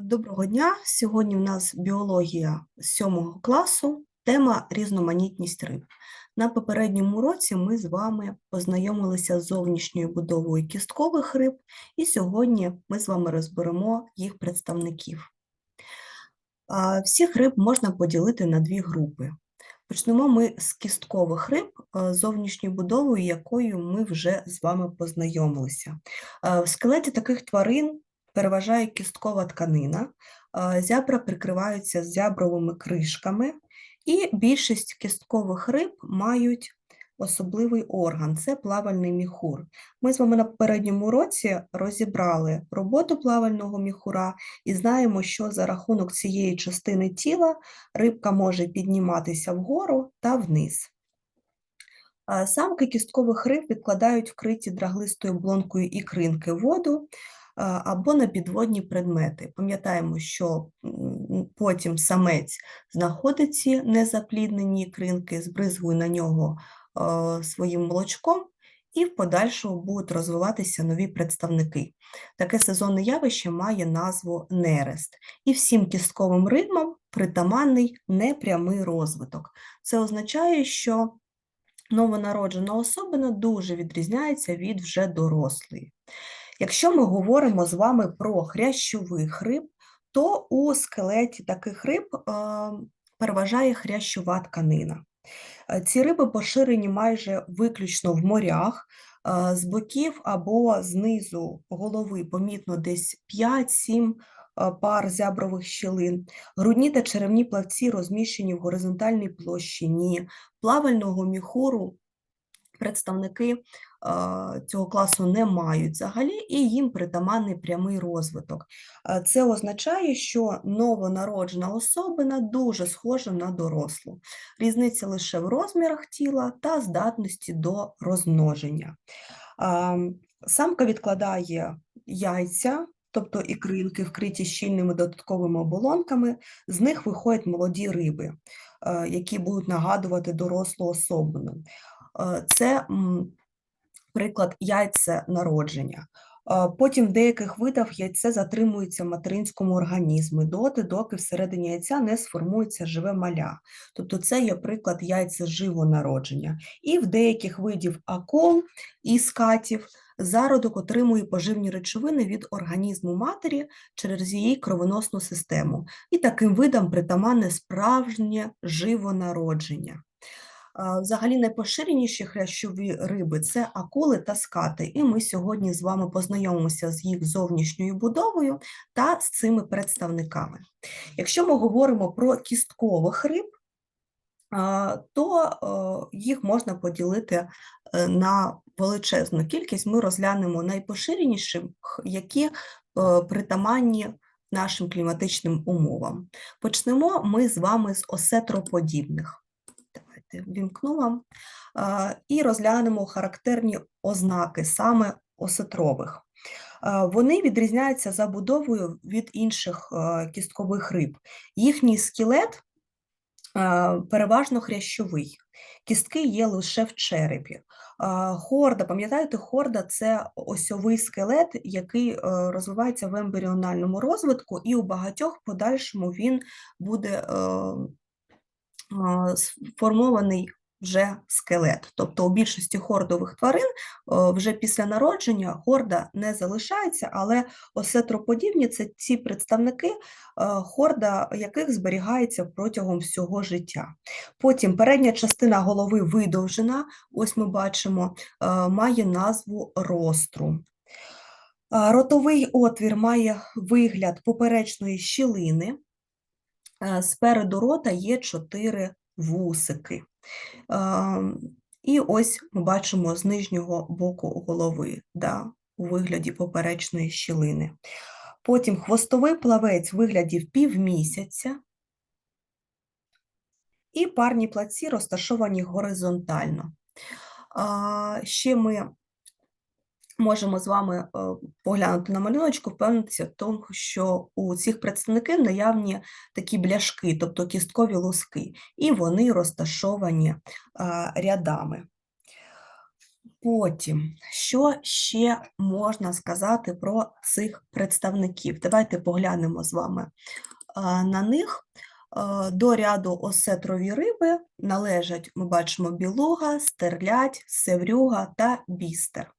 Доброго дня! Сьогодні в нас біологія 7 класу, тема різноманітність риб. На попередньому уроці ми з вами познайомилися з зовнішньою будовою кісткових риб, і сьогодні ми з вами розберемо їх представників. Всіх риб можна поділити на дві групи. Почнемо ми з кісткових риб, зовнішньою будовою якою ми вже з вами познайомилися. В скелеті таких тварин переважає кісткова тканина, зябра прикриваються зябровими кришками, і більшість кісткових риб мають особливий орган це плавальний міхур. Ми з вами на попередньому уроці розібрали роботу плавального міхура і знаємо, що за рахунок цієї частини тіла рибка може підніматися вгору та вниз. Самки кісткових риб відкладають вкриті драглистою блонкою ікринки воду або на підводні предмети. Пам'ятаємо, що потім самець знаходить ці незапліднені ікринки, збризгує на нього своїм молочком, і в подальшому будуть розвиватися нові представники. Таке сезонне явище має назву нерест. І всім кістковим рибам притаманний непрямий розвиток. Це означає, що новонароджена особина дуже відрізняється від вже дорослої. Якщо ми говоримо з вами про хрящових риб, то у скелеті таких риб е, переважає хрящова тканина. Е, Ці риби поширені майже виключно в морях, е, з боків або знизу голови помітно десь 5-7 е, пар зябрових щілин. Грудні та черевні плавці розміщені в горизонтальній площині, плавального міхуру представники е, цього класу не мають взагалі, і їм притаманний прямий розвиток. Е, Це означає, що новонароджена особина дуже схожа на дорослу. Різниця лише в розмірах тіла та здатності до розмноження. Е, Самка відкладає яйця, тобто ікринки, вкриті щільними додатковими оболонками, з них виходять молоді риби, які будуть нагадувати дорослу особину. Е, Це приклад яйценародження. Е, Потім в деяких видах яйце затримується в материнському організмі доти, доки всередині яйця не сформується живе маля. Тобто це є приклад яйцеживонародження. І в деяких видів акул і скатів зародок отримує поживні речовини від організму матері через її кровоносну систему. І таким видам притаманне справжнє живонародження. Взагалі найпоширеніші хрящові риби це акули та скати, і ми сьогодні з вами познайомимося з їх зовнішньою будовою та з цими представниками. Якщо ми говоримо про кісткових риб, то е, їх можна поділити е, на величезну кількість. Ми розглянемо найпоширеніші, які е, притаманні нашим кліматичним умовам. Почнемо ми з вами з осетроподібних. Вімкну вам. І розглянемо характерні ознаки саме осетрових. Вони відрізняються забудовою від інших е, кісткових риб. Їхній скелет е, переважно хрящовий, кістки є лише в черепі. Хорда, пам'ятаєте, хорда це осьовий скелет, який е, розвивається в ембріональному розвитку, і у багатьох подальшому він буде е, сформований вже скелет. Тобто у більшості хордових тварин вже після народження хорда не залишається, але осетроподібні це ці представники, хорда яких зберігається протягом всього життя. Потім передня частина голови видовжена, ось ми бачимо, має назву ростру. Ротовий отвір має вигляд поперечної щілини. Е, Спереду рота є чотири вусики. Ем, І ось ми бачимо з нижнього боку голови да, у вигляді поперечної щілини. Потім хвостовий плавець в вигляді півмісяця, і парні плаці розташовані горизонтально. Ще ми можемо з вами е, поглянути на малюночку, впевнитися в тому, що у цих представників наявні такі бляшки, тобто кісткові луски, і вони розташовані рядами. Потім, що ще можна сказати про цих представників? Давайте поглянемо з вами на них. До ряду осетрові риби належать, ми бачимо, білуга, стерлядь, севрюга та бістер.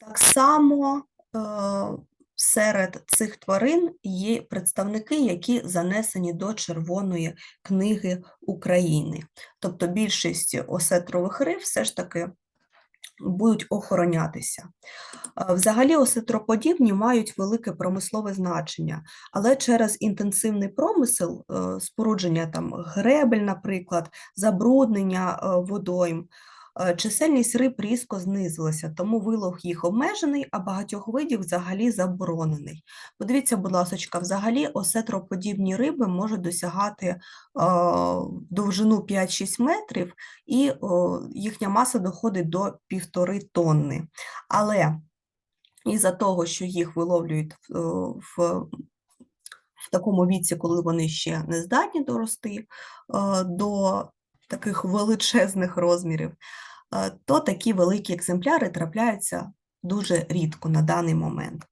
Так само е, серед цих тварин є представники, які занесені до Червоної книги України. Тобто більшість осетрових риб все ж таки будуть охоронятися. Взагалі осетроподібні мають велике промислове значення, але через інтенсивний промисел, е, спорудження там гребель, наприклад, забруднення е, водойм, е, чисельність риб різко знизилася, тому вилов їх обмежений, а багатьох видів взагалі заборонений. Подивіться, будь ласка, взагалі осетроподібні риби можуть досягати е, довжину 5-6 метрів, і їхня маса доходить до півтори тонни. Але із-за того, що їх виловлюють в, в, в такому віці, коли вони ще не здатні дорости е, до таких величезних розмірів, то такі великі екземпляри трапляються дуже рідко на даний момент.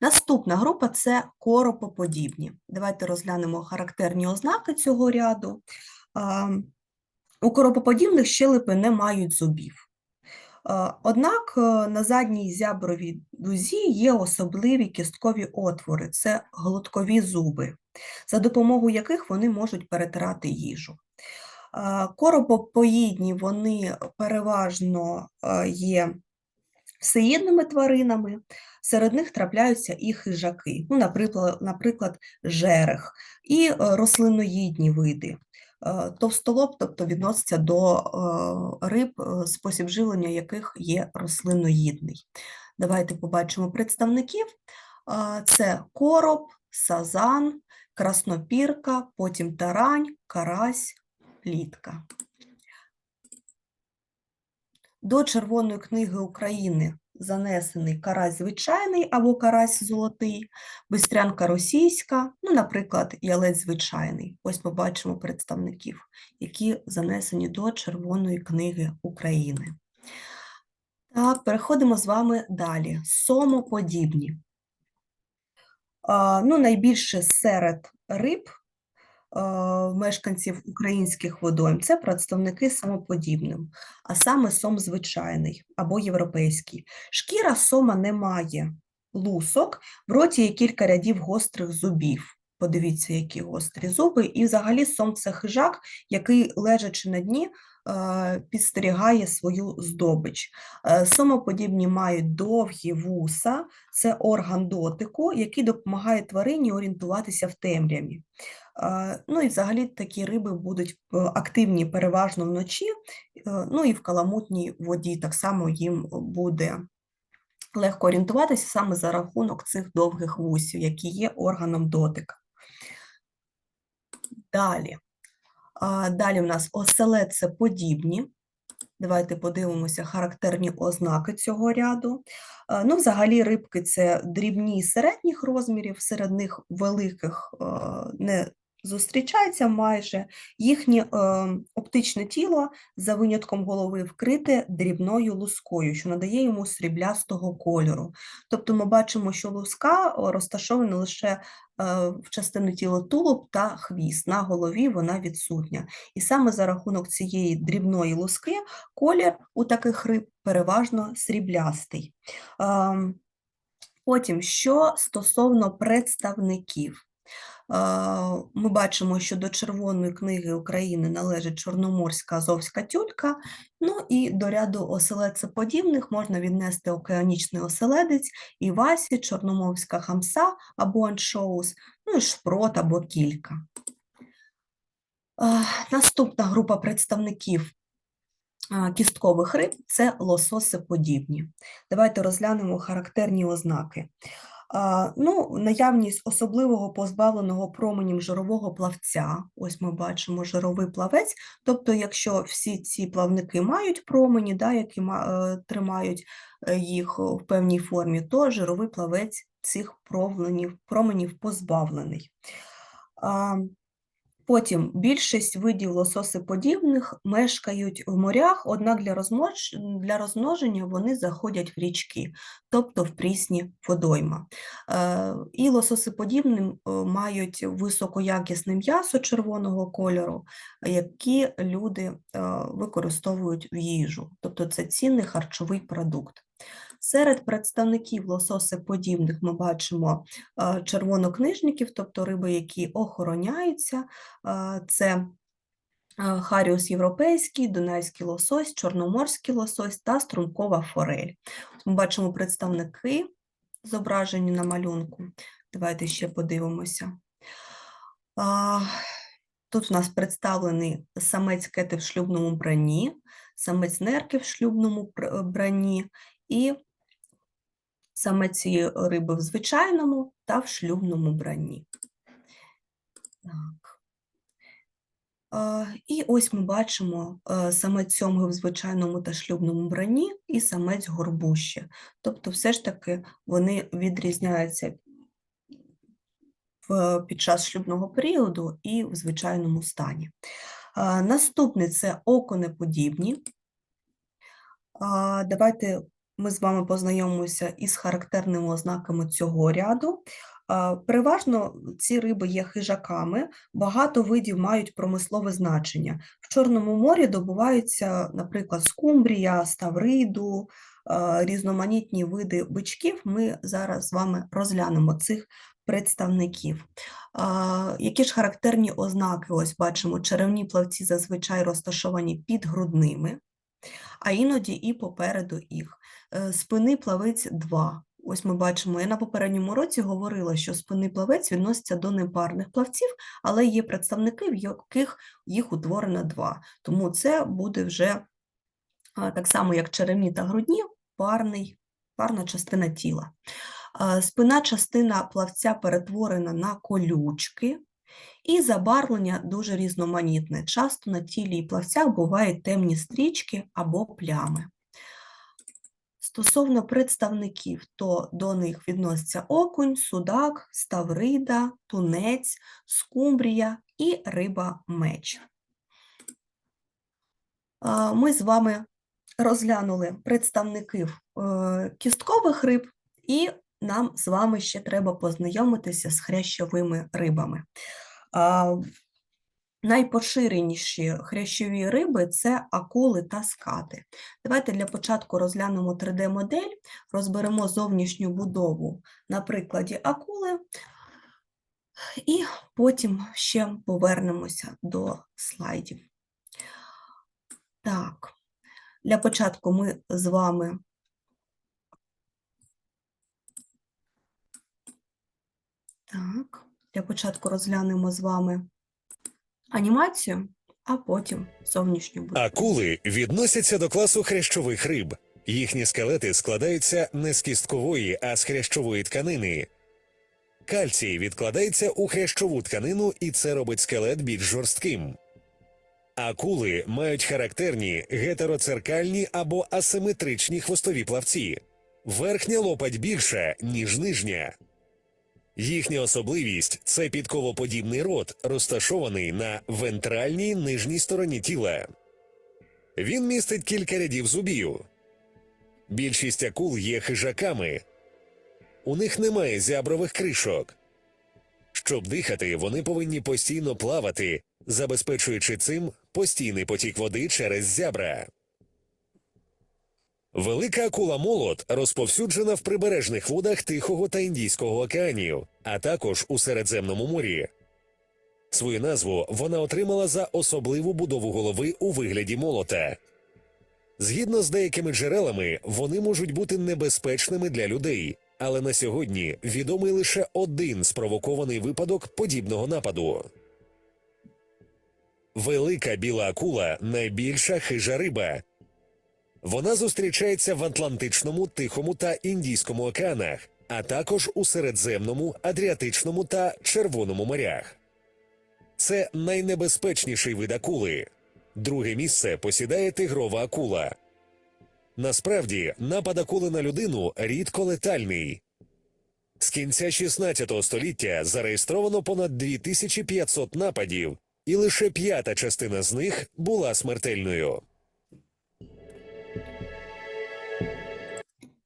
Наступна група це коропоподібні. Давайте розглянемо характерні ознаки цього ряду. У коропоподібних щелепи не мають зубів. Однак е, на задній зябровій дузі є особливі кісткові отвори, це глоткові зуби, за допомогою яких вони можуть перетирати їжу. Коропопоїдні вони переважно е, є всеїдними тваринами, серед них трапляються і хижаки, ну, наприклад, наприклад, жерех, і е, рослиноїдні види. Е, Товстолоб, тобто відноситься до риб, спосіб живлення яких є рослиноїдний. Давайте побачимо представників. Це короб, сазан, краснопірка, потім тарань, карась, плітка. До Червоної книги України занесений карась звичайний або карась золотий, бистрянка російська, ну, наприклад, ялець звичайний. Ось ми бачимо представників, які занесені до Червоної книги України. Так, переходимо з вами далі. Сомоподібні. Ну, найбільше серед риб мешканців українських водойм це представники самоподібним, а саме сом звичайний або європейський. Шкіра сома не має лусок, в роті є кілька рядів гострих зубів. Подивіться, які гострі зуби. І взагалі сом це хижак, який, лежачи на дні, е, підстерігає свою здобич. Е, Сомоподібні мають довгі вуса, це орган дотику, який допомагає тварині орієнтуватися в темряві. Е, Ну і взагалі такі риби будуть е, активні переважно вночі, е, ну і в каламутній воді так само їм буде легко орієнтуватися саме за рахунок цих довгих вусів, які є органом дотика. Далі. Далі в нас оселедцеподібні. Давайте подивимося характерні ознаки цього ряду. Ну, взагалі, рибки це дрібні середніх розмірів, серед них великих не зустрічається майже. Їхнє е, оптичне тіло за винятком голови вкрите дрібною лускою, що надає йому сріблястого кольору. Тобто ми бачимо, що луска розташована лише е, в частині тіла тулуб та хвіст. На голові вона відсутня. І саме за рахунок цієї дрібної луски колір у таких риб переважно сріблястий. Ем, Потім, що стосовно представників. Ми бачимо, що до Червоної книги України належить Чорноморська азовська тюлька, ну і до ряду оселедцеподібних можна віднести океанічний оселедець, івасі, чорноморська хамса або аншоус, ну і шпрот або кілька. Наступна група представників кісткових риб це лососеподібні. Давайте розглянемо характерні ознаки. Ну, наявність особливого позбавленого променем жирового плавця. Ось ми бачимо жировий плавець. Тобто, якщо всі ці плавники мають промені, да, які е, тримають е, їх в певній формі, то жировий плавець цих променів позбавлений. Потім більшість видів лососиподібних мешкають в морях, однак для, розмнож... для розмноження вони заходять в річки, тобто в прісні водойма. Е, І лососиподібні е, мають високоякісне м'ясо червоного кольору, які люди е, використовують в їжу, тобто це цінний харчовий продукт. Серед представників лососиподібних ми бачимо е, червонокнижників, тобто риби, які охороняються. Е, Це е, Харіус європейський, дунайський лосось, чорноморський лосось та стрункова форель. Ми бачимо представники, зображені на малюнку. Давайте ще подивимося. Тут у нас представлений самець кети в шлюбному бранні, самець нерки в шлюбному бранні і самець цієї риби в звичайному та в шлюбному бранні. Так. І ось ми бачимо самець сьомги в звичайному та шлюбному бранні і самець горбуще. Тобто, все ж таки вони відрізняються під час шлюбного періоду і в звичайному стані. А, Наступний це оконеподібні. Давайте ми з вами познайомимося із характерними ознаками цього ряду. Переважно ці риби є хижаками, багато видів мають промислове значення. В Чорному морі добуваються, наприклад, скумбрія, ставриду, різноманітні види бичків. Ми зараз з вами розглянемо цих представників. Які ж характерні ознаки? Ось бачимо, черевні плавці зазвичай розташовані під грудними, а іноді і попереду їх. Е, Спини плавець 2. Ось ми бачимо, я на попередньому році говорила, що спинний плавець відноситься до непарних плавців, але є представники, в яких їх утворено два. Тому це буде вже так само, як черевні та грудні, парний, парна частина тіла. Спина частина плавця перетворена на колючки, і забарвлення дуже різноманітне. Часто на тілі і плавцях бувають темні стрічки або плями. Стосовно представників, то до них відносяться окунь, судак, ставрида, тунець, скумбрія і риба-меч. Ми з вами розглянули представників е, кісткових риб, і нам з вами ще треба познайомитися з хрящовими рибами. Найпоширеніші хрящові риби це акули та скати. Давайте для початку розглянемо 3D-модель, розберемо зовнішню будову на прикладі акули, і потім ще повернемося до слайдів. Так, для початку ми з вами так, для початку розглянемо з вами анімацію, а потім зовнішню будову. Акули відносяться до класу хрящових риб. Їхні скелети складаються не з кісткової, а з хрящової тканини. Кальцій відкладається у хрящову тканину, і це робить скелет більш жорстким. Акули мають характерні гетероцеркальні або асиметричні хвостові плавці. Верхня лопать більша, ніж нижня. Їхня особливість це підковоподібний рот, розташований на вентральній нижній стороні тіла. Він містить кілька рядів зубів. Більшість акул є хижаками. У них немає зябрових кришок. Щоб дихати, вони повинні постійно плавати, забезпечуючи цим постійний потік води через зябра. Велика акула молот розповсюджена в прибережних водах Тихого та Індійського океанів, а також у Середземному морі. Свою назву вона отримала за особливу будову голови у вигляді молота. Згідно з деякими джерелами, вони можуть бути небезпечними для людей, але на сьогодні відомий лише один спровокований випадок подібного нападу. Велика біла акула найбільша хижа риба. Вона зустрічається в Атлантичному, Тихому та Індійському океанах, а також у Середземному, Адріатичному та Червоному морях. Це найнебезпечніший вид акули. Друге місце посідає тигрова акула. Насправді, напад акули на людину рідко летальний. З кінця 16 століття зареєстровано понад 2500 нападів, і лише п'ята частина з них була смертельною.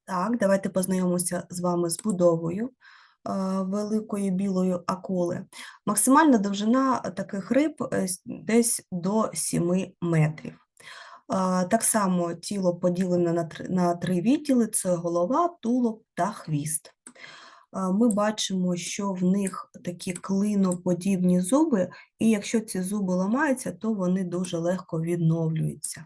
Так, давайте познайомимося з вами з будовою е, великої білої акули. Максимальна довжина таких риб е, десь до 7 метрів. Так само тіло поділене на три, на три відділи: це голова, тулуб та хвіст. Ми бачимо, що в них такі клиноподібні зуби, і якщо ці зуби ламаються, то вони дуже легко відновлюються.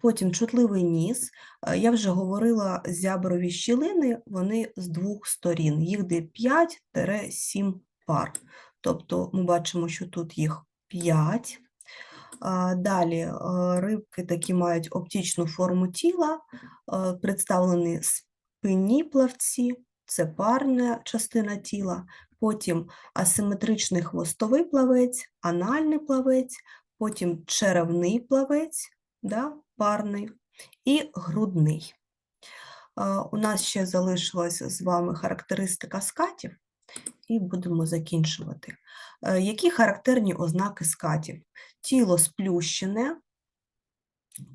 Потім чутливий ніс. Е, Я вже говорила, зяброві щілини, вони з двох сторін, їх де 5-7 пар. Тобто ми бачимо, що тут їх 5. Далі е, рибки такі мають оптичну форму тіла, е, представлені спинні плавці, це парна частина тіла, потім асиметричний хвостовий плавець, анальний плавець, потім черевний плавець, да, парний, і грудний. У нас ще залишилась з вами характеристика скатів, і будемо закінчувати. Е, Які характерні ознаки скатів? Тіло сплющене,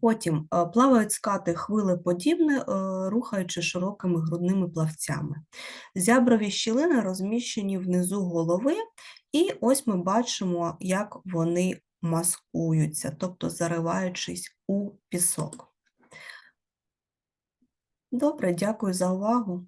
потім е, плавають скати хвилеподібне, рухаючи широкими грудними плавцями. Зяброві щілини розміщені внизу голови, і ось ми бачимо, як вони маскуються, тобто зариваючись у пісок. Добре, дякую за увагу.